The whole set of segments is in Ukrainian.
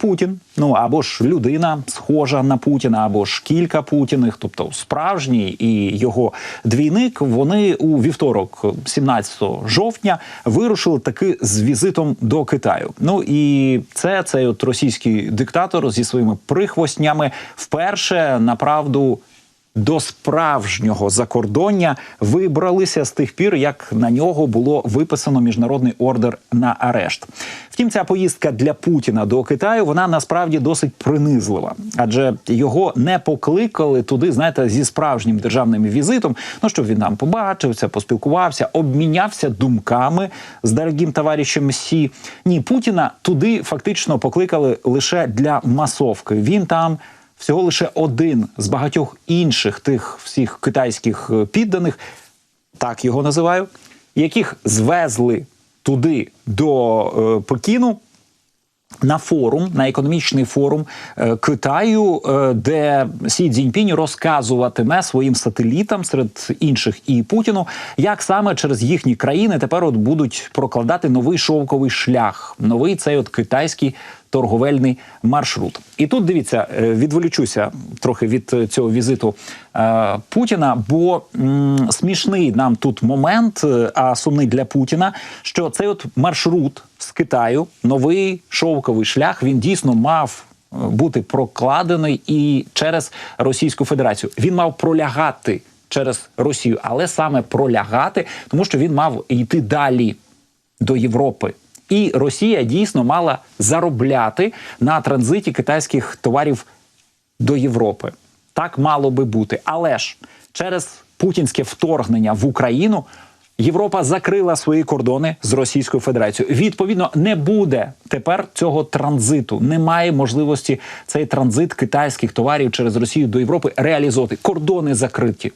Путін, ну або ж людина схожа на Путіна, або ж кілька Путіних, тобто справжній і його двійник. Вони у вівторок, 17 жовтня, вирушили таки з візитом до Китаю. Ну і це цей от російський диктатор зі своїми прихвостнями вперше направду до справжнього закордоння вибралися з тих пір, як на нього було виписано міжнародний ордер на арешт. Втім, ця поїздка для Путіна до Китаю вона насправді досить принизлива, адже його не покликали туди, знаєте, зі справжнім державним візитом. Ну щоб він нам побачився, поспілкувався, обмінявся думками з дорогим товаришем Сі. Ні, Путіна туди фактично покликали лише для масовки. Він там всього лише один з багатьох інших тих всіх китайських е, підданих, так його називаю, яких звезли туди до е, Пекіну. На форум, на економічний форум е, Китаю, е, де Сі Цзіньпінь розказуватиме своїм сателітам серед інших і Путіну, як саме через їхні країни тепер от будуть прокладати новий шовковий шлях, новий цей от китайський торговельний маршрут. І тут дивіться, е, відволічуся трохи від е, цього візиту е, Путіна, бо м, смішний нам тут момент, а сумний для Путіна, що цей от маршрут з Китаю, новий шовковий шлях, він дійсно мав. Бути прокладений і через Російську Федерацію він мав пролягати через Росію, але саме пролягати, тому що він мав йти далі до Європи. І Росія дійсно мала заробляти на транзиті китайських товарів до Європи. Так мало би бути. Але ж через путінське вторгнення в Україну Європа закрила свої кордони з Російською Федерацією. Відповідно, не буде тепер цього транзиту. Немає можливості цей транзит китайських товарів через Росію до Європи реалізувати. Кордони закриті.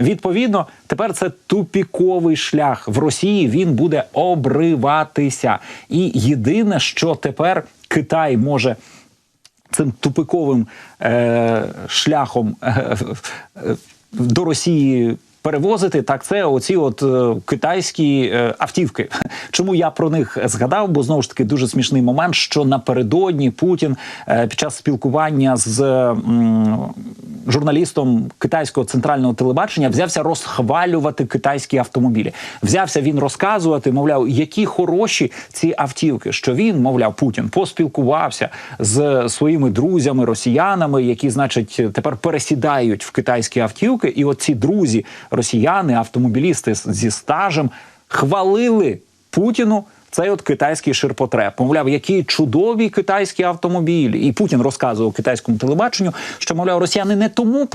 Відповідно, тепер це тупіковий шлях в Росії. Він буде обриватися. І єдине, що тепер Китай може цим тупиковим е, шляхом е, е, до Росії. Перевозити так, це оці от е, китайські е, автівки. Чому я про них згадав? Бо знову ж таки дуже смішний момент, що напередодні Путін е, під час спілкування з м, журналістом китайського центрального телебачення взявся розхвалювати китайські автомобілі. Взявся він розказувати, мовляв, які хороші ці автівки. Що він, мовляв, Путін поспілкувався з своїми друзями, росіянами, які, значить, тепер пересідають в китайські автівки. І от ці друзі, росіяни, автомобілісти зі стажем, хвалили Путіну. Цей от китайський ширпотреб. Мовляв, які чудові китайські автомобілі. І Путін розказував китайському телебаченню, що мовляв, росіяни не тому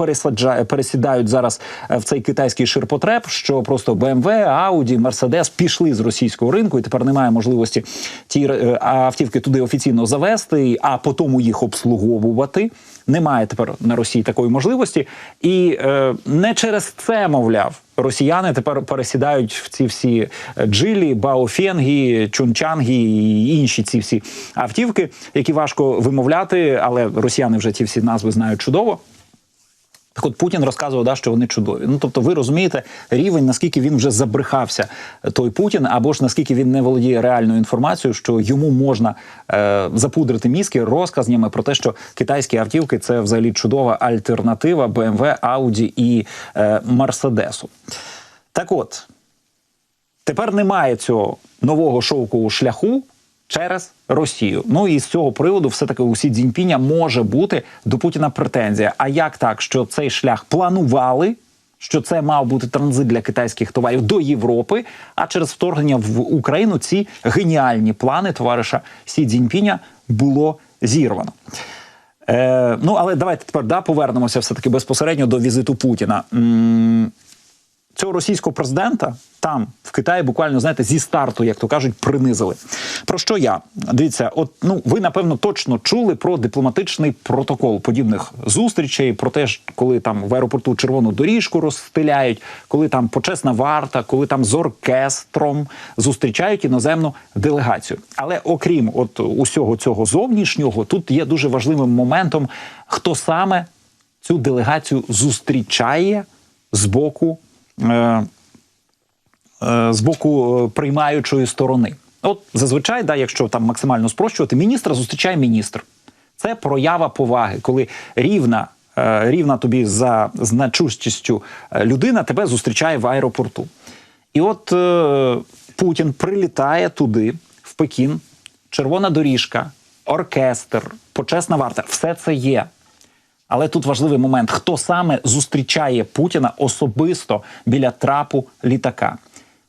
пересідають зараз е, в цей китайський ширпотреб, що просто BMW, Audi, Mercedes пішли з російського ринку, і тепер немає можливості ті е, автівки туди офіційно завести, а потім їх обслуговувати. Немає тепер на Росії такої можливості, і е, не через це, мовляв, росіяни тепер пересідають в ці всі е, джилі, баофенгі, чунчангі і інші ці всі автівки, які важко вимовляти, але росіяни вже ці всі назви знають чудово. Так от Путін розказував, да, що вони чудові. Ну тобто, ви розумієте рівень, наскільки він вже забрехався, той Путін, або ж наскільки він не володіє реальною інформацією, що йому можна е, запудрити мізки розказнями про те, що китайські автівки це взагалі чудова альтернатива BMW, Audi і е, Мерседесу. Так от, тепер немає цього нового шовкового шляху через Росію. Ну і з цього приводу, все таки у Сі Цзіньпіня може бути до Путіна претензія. А як так, що цей шлях планували? Що це мав бути транзит для китайських товарів до Європи, а через вторгнення в Україну ці геніальні плани товариша Сі Цзіньпіня було зірвано. Е, ну але давайте тепер да, повернемося все таки безпосередньо до візиту Путіна. М- цього російського президента там в Китаї буквально знаєте зі старту, як то кажуть, принизили. Про що я дивіться? От ну ви напевно точно чули про дипломатичний протокол подібних зустрічей, про те, коли там в аеропорту червону доріжку розстеляють, коли там почесна варта, коли там з оркестром зустрічають іноземну делегацію. Але окрім от усього цього зовнішнього, тут є дуже важливим моментом, хто саме цю делегацію зустрічає з боку. Е, е, з боку е, приймаючої сторони. От зазвичай, да, якщо там максимально спрощувати, міністра зустрічає міністр. Це проява поваги, коли рівна, рівна тобі за значущістю людина тебе зустрічає в аеропорту. І от Путін прилітає туди, в Пекін, червона доріжка, оркестр, почесна варта все це є. Але тут важливий момент: хто саме зустрічає Путіна особисто біля трапу літака.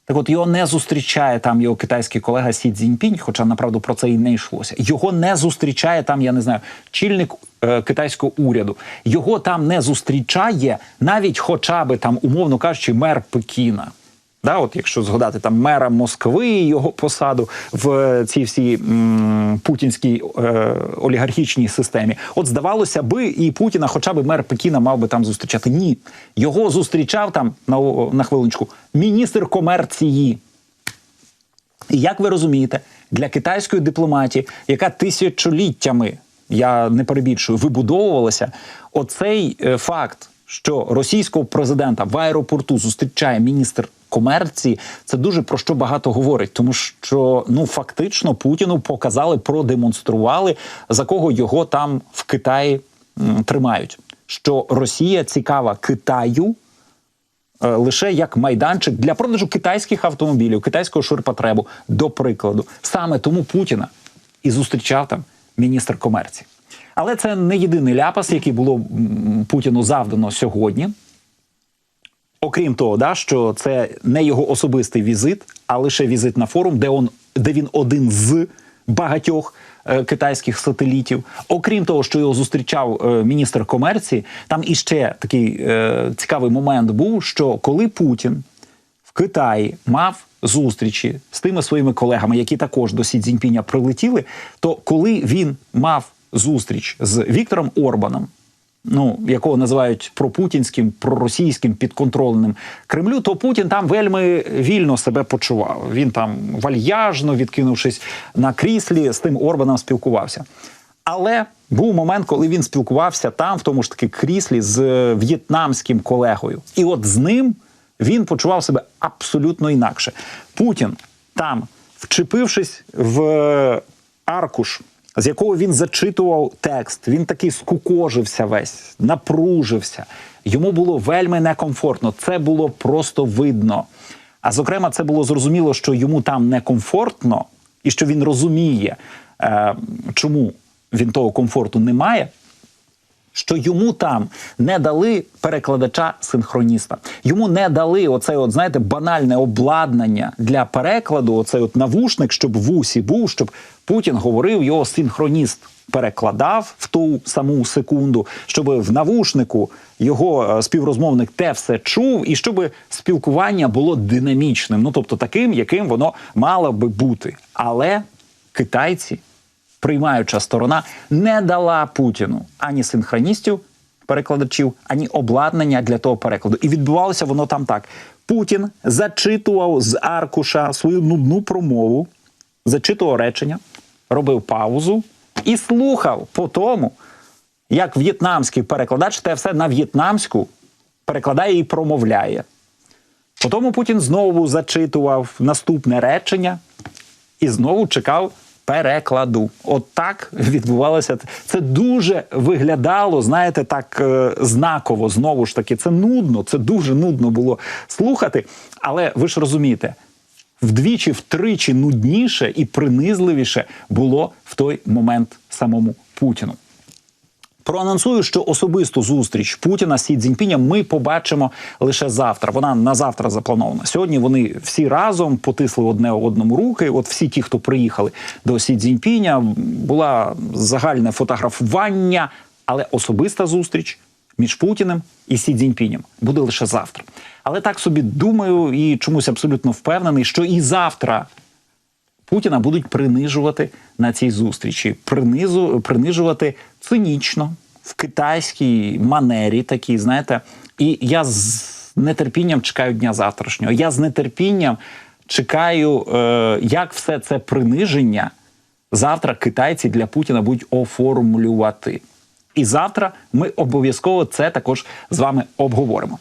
Так от його не зустрічає там його китайський колега Сі Цзіньпінь, хоча направду про це і не йшлося. Його не зустрічає там, я не знаю, чільник е, китайського уряду. Його там не зустрічає навіть, хоча би там, умовно кажучи, мер Пекіна. Да, от якщо згадати там мера Москви, його посаду в цій всій путінській е, олігархічній системі, от здавалося би, і Путіна, хоча б мер Пекіна, мав би там зустрічати. Ні, його зустрічав там на, на хвилиночку міністр комерції. І як ви розумієте, для китайської дипломатії, яка тисячоліттями, я не перебільшую, вибудовувалася, оцей е, факт, що російського президента в аеропорту зустрічає міністр комерції, це дуже про що багато говорить, тому що ну фактично Путіну показали, продемонстрували за кого його там в Китаї м, тримають. Що Росія цікава Китаю е, лише як майданчик для продажу китайських автомобілів, китайського ширпотребу, до прикладу. Саме тому Путіна і зустрічав там міністр комерції. Але це не єдиний ляпас, який було Путіну завдано сьогодні. Окрім того, да, що це не його особистий візит, а лише візит на форум, де он, де він один з багатьох е, китайських сателітів. Окрім того, що його зустрічав е, міністр комерції, там іще такий е, цікавий момент був, що коли Путін в Китаї мав зустрічі з тими своїми колегами, які також до Сі Цзіньпіня прилетіли, то коли він мав зустріч з Віктором Орбаном, ну якого називають пропутінським, проросійським підконтрольним Кремлю, то Путін там вельми вільно себе почував. Він там вальяжно, відкинувшись на кріслі, з тим Орбаном спілкувався. Але був момент, коли він спілкувався там, в тому ж таки кріслі, з е, в'єтнамським колегою. І от з ним він почував себе абсолютно інакше. Путін там, вчепившись в е, аркуш, з якого він зачитував текст, він такий скукожився весь, напружився. Йому було вельми некомфортно. Це було просто видно. А зокрема, це було зрозуміло, що йому там некомфортно, і що він розуміє, е, чому він того комфорту не має. Що йому там не дали перекладача синхроніста, йому не дали оце, от знаєте, банальне обладнання для перекладу. Оцей от навушник, щоб в усі був, щоб Путін говорив, його синхроніст перекладав в ту саму секунду, щоб в навушнику його е, співрозмовник те все чув, і щоб спілкування було динамічним, ну тобто таким, яким воно мало би бути. Але китайці приймаюча сторона не дала Путіну ані синхроністів, перекладачів, ані обладнання для того перекладу. І відбувалося воно там так: Путін зачитував з аркуша свою нудну промову, зачитував речення, робив паузу і слухав по тому, як в'єтнамський перекладач те все на в'єтнамську перекладає і промовляє. Потім Путін знову зачитував наступне речення і знову чекав перекладу. От так відбувалося. Це дуже виглядало, знаєте, так е, знаково. Знову ж таки, це нудно, це дуже нудно було слухати. Але ви ж розумієте, вдвічі, втричі нудніше і принизливіше було в той момент самому Путіну. Проанонсую, що особисту зустріч Путіна з Сі Цзіньпінем ми побачимо лише завтра. Вона на завтра запланована. Сьогодні вони всі разом потисли одне одному руки. От всі ті, хто приїхали до Сі Цзіньпіня, була загальне фотографування, але особиста зустріч між Путіним і Сі Цзіньпінем буде лише завтра. Але так собі думаю і чомусь абсолютно впевнений, що і завтра Путіна будуть принижувати на цій зустрічі, принизу, принижувати цинічно в китайській манері, такій, знаєте. І я з нетерпінням чекаю дня завтрашнього. Я з нетерпінням чекаю, е, як все це приниження завтра китайці для Путіна будуть оформлювати. І завтра ми обов'язково це також з вами обговоримо.